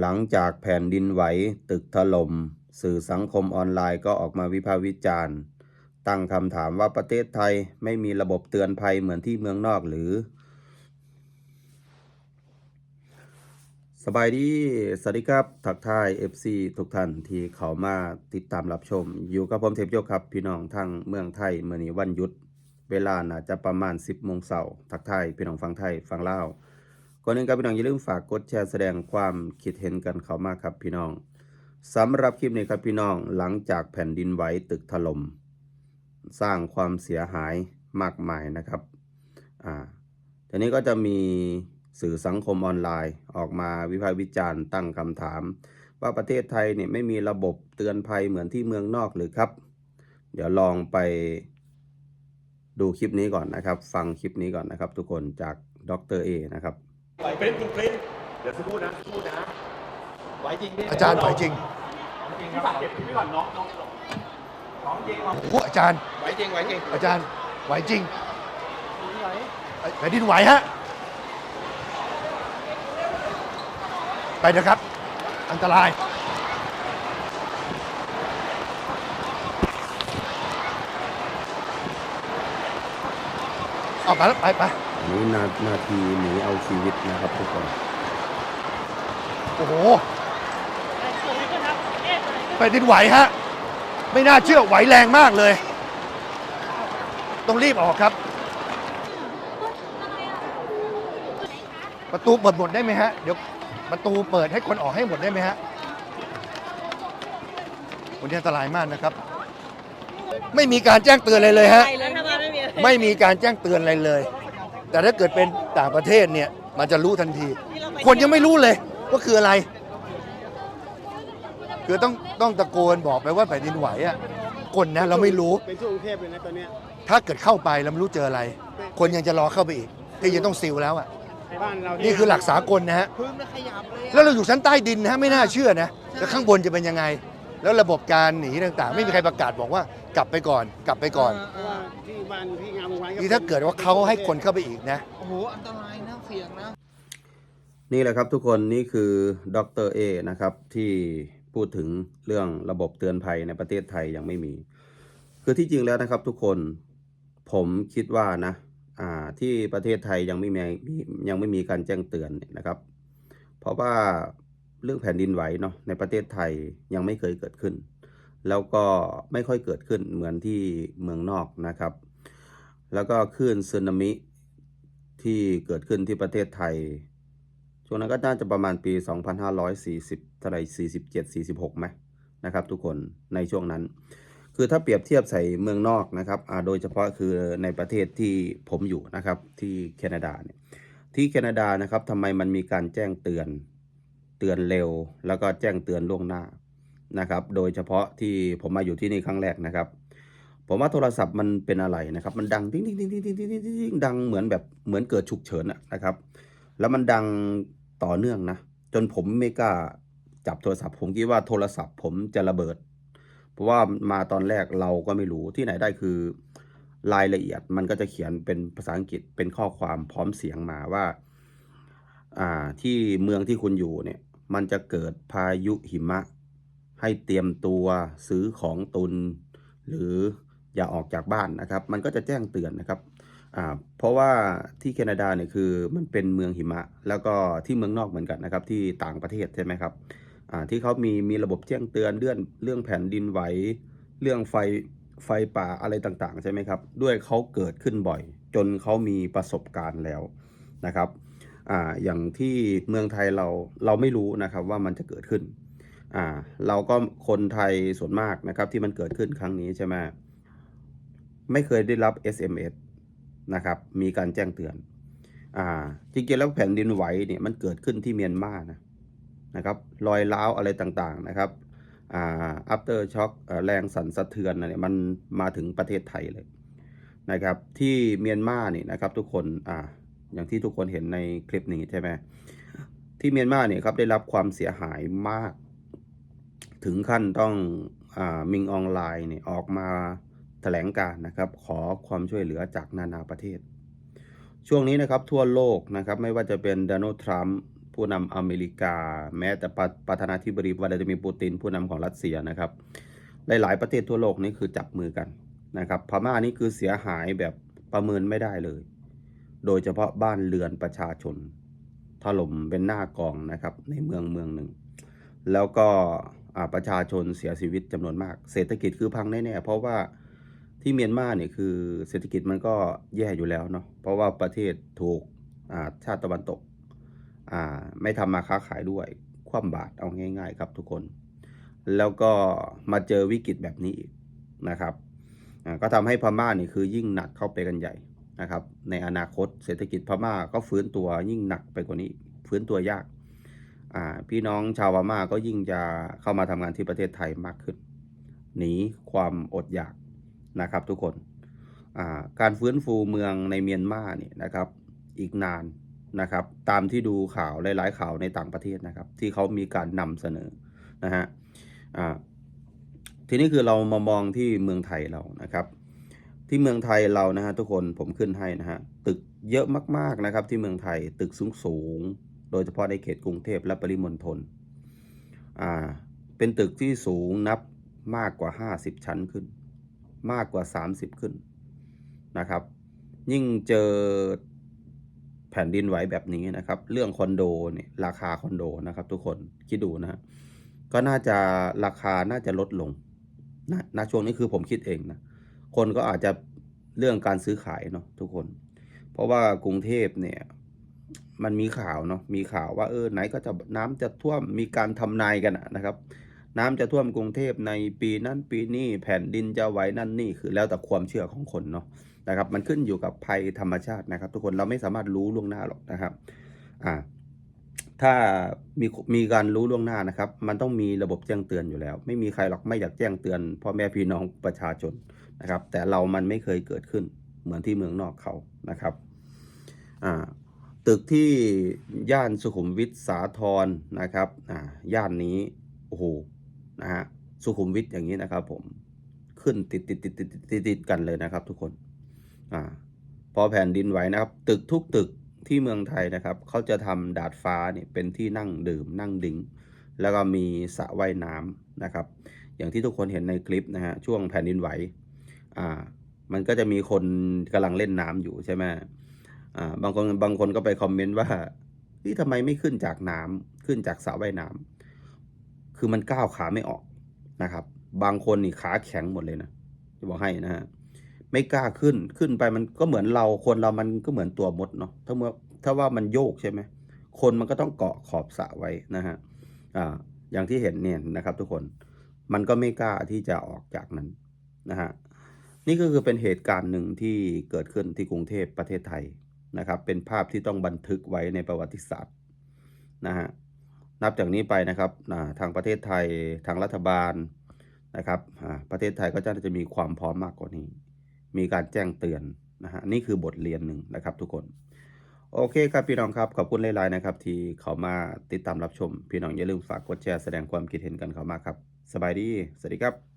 หลังจากแผ่นดินไหวตึกถล่มสื่อสังคมออนไลน์ก็ออกมาวิพากษ์วิจารณ์ ตั้งคำถามว่าประเทศไทยไม่มีระบบเตือนภัยเหมือนที่เมืองนอกหรือ สบายดี สวัสดีครับ ทักทาย FC ทุกท่านที่เขามาติดตามรับชม อยู่กับผมเทพโยครับ พี่น้องทั้งเมืองไทยเมื่อนี้วันหยุด เวลาน่าจะประมาณ 10โมงเช้าทักทายพี่น้องฟังไทยฟังลาว ก่อนอื่นครับพี่น้องอย่าลืมฝากกดแชร์แสดงความคิดเห็นกันเข้ามาครับพี่น้องสำหรับคลิปนี้ครับพี่น้องหลังจากแผ่นดินไหวตึกถล่มสร้างความเสียหายมากมายนะครับอ่าทีนี้ก็จะมีสื่อสังคมออนไลน์ออกมาวิพากษ์วิจารณ์ตั้งคำถาม ว่าประเทศไทยเนี่ยไม่มีระบบเตือนภัยเหมือนที่เมืองนอกหรือครับ เดี๋ยวลองไปดูคลิปนี้ก่อนนะครับ ฟังคลิปนี้ก่อนนะครับ ทุกคนจากดรเอนะครับ ไหวปริ้นคุณปริ้นเดี๋ยวสักครู่นะสักครู่นะไหวจริงดิอาจารย์ไหวจริงจริงครับเก็บพี่ก่อนน้องน้องน้องจริงโอ้อาจารย์ไหวจริงไหวจริงอาจารย์ไหวจริงแผ่นดินไหวฮะไปนะครับ อันตรายออกมาแล้วไปไปอั นนี้นานาทีหนีเอาชีวิตนะครับทุกคน โอ้โหแผ่นดินไหวฮะ ไม่น่าเชื่อไหวแรงมากเลย ต้องรีบออกครับ ประตูเปิดหมดได้ไหมฮะ เดี๋ยวประตูเปิดให้คนออกให้หมดได้ไหมฮะวันนี้อันตรายมากนะครับ ไม่มีการแจ้งเตือนอะไรเลยฮะรัฐบาลไม่มีไม่มีการแจ้งเตือนอะไรเลย แต่ถ้าเกิดเป็นต่างประเทศเนี่ยมันจะรู้ทันที คนยังไม่รู้เลยว่าคืออะไร คือต้องต้องตะโกนบอกไปว่าแผ่นดินไหวอะคนนะเราไม่รู้ เป็นทั่วกรุงเทพเลยนะตอนเนี้ยถ้าเกิดเข้าไปแล้วไม่รู้เจออะไร คนยังจะรอเข้าไปอีกที่ยังต้องซิลแล้วอะบ้านเรานี่นี่คือหลักสากลนะฮะ พื้นไม่ขยับเลยแล้วเราอยู่ชั้นใต้ดินนะฮะไม่น่าเชื่อนะ แล้วข้างบนจะเป็นยังไง แล้วระบบการหนีต่างๆ ไม่มีใครประกาศบอกว่ากลับไปก่อนกลับไปก่อน เพราะว่าที่บ้านที่งามวงวานนี่ถ้าเกิดว่าเขาให้คนเข้าไปอีกนะ โอ้โห อันตรายนะเสี่ยงนะ นี่แหละครับทุกคนนี่คือดรเอนะครับที่พูดถึงเรื่องระบบเตือนภัยในประเทศไทยยังไม่มี คือที่จริงแล้วนะครับทุกคนผมคิดว่านะอ่าที่ประเทศไทยยังไม่มียังไม่มีการแจ้งเตือนเนี่ยนะครับ เพราะว่า เรื่องแผ่นดินไหวเนาะในประเทศไทยยังไม่เคยเกิดขึ้น แล้วก็ไม่ค่อยเกิดขึ้นเหมือนที่เมืองนอกนะครับ แล้วก็คลื่นสึนามิที่เกิดขึ้นที่ประเทศไทย ช่วงนั้นก็น่าจะประมาณปี 2540เท่าไหร่47 46ไหมนะครับทุกคนในช่วงนั้น คือถ้าเปรียบเทียบใส่เมืองนอกนะครับโดยเฉพาะคือในประเทศที่ผมอยู่นะครับที่แคนาดาเนี่ยที่แคนาดานะครับทำไมมันมีการแจ้งเตือน เตือนเร็ว แล้วก็แจ้งเตือนล่วงหน้านะครับ โดยเฉพาะที่ผมมาอยู่ที่นี่ครั้งแรกนะครับ ผมว่าโทรศัพท์มันเป็นอะไรนะครับ มันดังทิ้งติ้งติ้งติ้งติ้งติ้งติ้งดังเหมือนแบบเหมือนเกิดฉุกเฉินนะครับ แล้วมันดังต่อเนื่องนะ จนผมไม่กล้าจับโทรศัพท์ ผมคิดว่าโทรศัพท์ผมจะระเบิด เพราะว่ามาตอนแรกเราก็ไม่รู้ที่ไหนได้คือรายละเอียดมันก็จะเขียนเป็นภาษาอังกฤษเป็นข้อความพร้อมเสียงมาว่า อ่าที่เมืองที่คุณอยู่เนี่ย มันจะเกิดพายุหิมะ ให้เตรียมตัวซื้อของตุน หรืออย่าออกจากบ้านนะครับ มันก็จะแจ้งเตือนนะครับเพราะว่าที่แคนาดาเนี่ยคือมันเป็นเมืองหิมะ แล้วก็ที่เมืองนอกเหมือนกันนะครับที่ต่างประเทศใช่ไหมครับที่เขามีมีระบบแจ้งเตือนเรื่องเรื่องแผ่นดินไหวเรื่องไฟไฟป่าอะไรต่างๆ ใช่ไหมครับ ด้วยเขาเกิดขึ้นบ่อย จนเขามีประสบการณ์แล้วนะครับ อ่าอย่างที่เมืองไทยเราเราไม่รู้นะครับว่ามันจะเกิดขึ้นอ่าเราก็คนไทยส่วนมากนะครับที่มันเกิดขึ้นครั้งนี้ใช่ไหมไม่เคยได้รับ SMS นะครับมีการแจ้งเตือนอ่าจริงๆแล้วแผ่นดินไหวเนี่ยมันเกิดขึ้นที่เมียนมานะนะครับรอยร้าวอะไรต่างๆนะครับอ่า after shock เอ่อแรงสั่นสะเทือนเนี่ยมันมาถึงประเทศไทยเลยนะครับที่เมียนมาเนี่ยนะครับทุกคนอ่า อย่างที่ทุกคนเห็นในคลิปนี้ใช่ไหมที่เมียนมาเนี่ยครับได้รับความเสียหายมาก ถึงขั้นต้องอมิงออนไลน์เนี่ยออกมาแถลงการนะครับ ขอความช่วยเหลือจากนานาประเทศ ช่วงนี้นะครับทั่วโลกนะครับไม่ว่าจะเป็นโดนัลด์ทรัมป์ผู้นำอเมริกา แม้แต่ประประธานาธิบดีวลาดิมีร์ปูติน ผู้นำของรัสเซียนะครับหลายๆประเทศทั่วโลกนี่คือจับมือกันนะครับพม่านี่คือเสียหายแบบประเมินไม่ได้เลย โดยเฉพาะบ้านเรือนประชาชน ถล่มเป็นหน้ากองนะครับในเมืองเมืองหนึ่ง แล้วก็ประชาชนเสียชีวิตจำนวนมาก เศรษฐกิจคือพังแน่ๆเพราะว่าที่เมียนมาเนี่ยคือเศรษฐกิจมันก็แย่อยู่แล้วเนาะเพราะว่าประเทศถูกชาติตะวันตกไม่ทำมาค้าขายด้วย คว่ำบาตรเอาง่าย ๆ ครับทุกคน แล้วก็มาเจอวิกฤตแบบนี้อีกนะครับก็ทำให้พม่านี่คือยิ่งหนักเข้าไปกันใหญ่ นะครับ ในอนาคตเศรษฐกิจพม่าก็ฟื้นตัวยิ่งหนักไปกว่านี้ ฟื้นตัวยากพี่น้องชาวพม่าก็ยิ่งจะเข้ามาทำงานที่ประเทศไทยมากขึ้น หนีความอดอยากนะครับทุกคนการฟื้นฟูเมืองในเมียนมาเนี่ยนะครับ อีกนานนะครับ ตามที่ดูข่าวหลาย ๆ ข่าวในต่างประเทศนะครับ ที่เขามีการนำเสนอนะฮะทีนี้คือเรามามองที่เมืองไทยเรานะครับ ที่เมืองไทยเรานะฮะทุกคนผมขึ้นให้นะฮะตึกเยอะมากๆนะครับที่เมืองไทยตึกสูงๆโดยเฉพาะในเขตกรุงเทพและปริมณฑลอ่าเป็นตึกที่สูงนับมากกว่า 50 ชั้นขึ้น มากกว่า 30 ขึ้นนะครับ ยิ่งเจอแผ่นดินไหวแบบนี้นะครับ เรื่องคอนโดเนี่ยราคาคอนโดนะครับ ทุกคนคิดดูนะก็น่าจะราคาน่าจะลดลงนะณช่วงนี้คือผมคิดเองนะ คนก็อาจจะเรื่องการซื้อขายเนาะทุกคน เพราะว่ากรุงเทพเนี่ย มันมีข่าวเนาะมีข่าวว่าเออไหนก็จะน้ำจะท่วมมีการทำนายกันนะครับ น้ำจะท่วมกรุงเทพในปีนั้นปีนี้แผ่นดินจะไหวนั่นนี่คือแล้วแต่ความเชื่อของคนเนาะนะครับ มันขึ้นอยู่กับภัยธรรมชาตินะครับ ทุกคนเราไม่สามารถรู้ล่วงหน้าหรอกนะครับอ่าถ้ามีมีการรู้ล่วงหน้านะครับ มันต้องมีระบบแจ้งเตือนอยู่แล้ว ไม่มีใครหรอกไม่อยากแจ้งเตือนพ่อแม่พี่น้องประชาชน นะครับ แต่เรามันไม่เคยเกิดขึ้นเหมือนที่เมืองนอกเขานะครับตึกที่ย่านสุขุมวิทสาทรนะครับย่านนี้โอ้โหนะฮะสุขุมวิทอย่างนี้นะครับ ผมขึ้นติดติดติดติดติดติดกันเลยนะครับทุกคนอพอแผ่นดินไหวนะครับ ตึกทุกตึกที่เมืองไทยนะครับเขาจะทำดาดฟ้าเนี่ยเป็นที่นั่งดื่มนั่งดิ้งแล้วก็มีสระว่ายน้ำนะครับ อย่างที่ทุกคนเห็นในคลิปนะฮะช่วงแผ่นดินไหว อ่า มันก็จะมีคนกำลังเล่นน้ำอยู่ใช่ไหมอ่า บางคนบางคนก็ไปคอมเมนต์ว่านี่ทำไมไม่ขึ้นจากน้ำขึ้นจากสระว่ายน้ำคือมันก้าวขาไม่ออกนะครับ บางคนนี่ขาแข็งหมดเลยนะจะบอกให้นะฮะไม่กล้าขึ้นขึ้นไปมันก็เหมือนเราคนเรามันก็เหมือนตัวมดเนาะถ้าเมื่อถ้าว่ามันโยกใช่ไหมคนมันก็ต้องเกาะขอบสระไว้นะฮะอ่าอย่างที่เห็นเนี่ยนะครับ ทุกคนมันก็ไม่กล้าที่จะออกจากนั้นนะฮะ นี่ก็คือเป็นเหตุการณ์หนึ่งที่เกิดขึ้นที่กรุงเทพประเทศไทยนะครับ เป็นภาพที่ต้องบันทึกไว้ในประวัติศาสตร์นะฮะนับจากนี้ไปนะครับทางประเทศไทยทางรัฐบาลนะครับประเทศไทยก็จะจะมีความพร้อมมากกว่านี้ มีการแจ้งเตือนนะฮะนี่คือบทเรียนหนึ่งนะครับทุกคน โอเคครับพี่น้องครับขอบคุณหลายๆนะครับ ที่เขามาติดตามรับชม พี่น้องอย่าลืมฝากกดแชร์แสดงความคิดเห็นกันเขามาครับ สบายดี สวัสดีครับ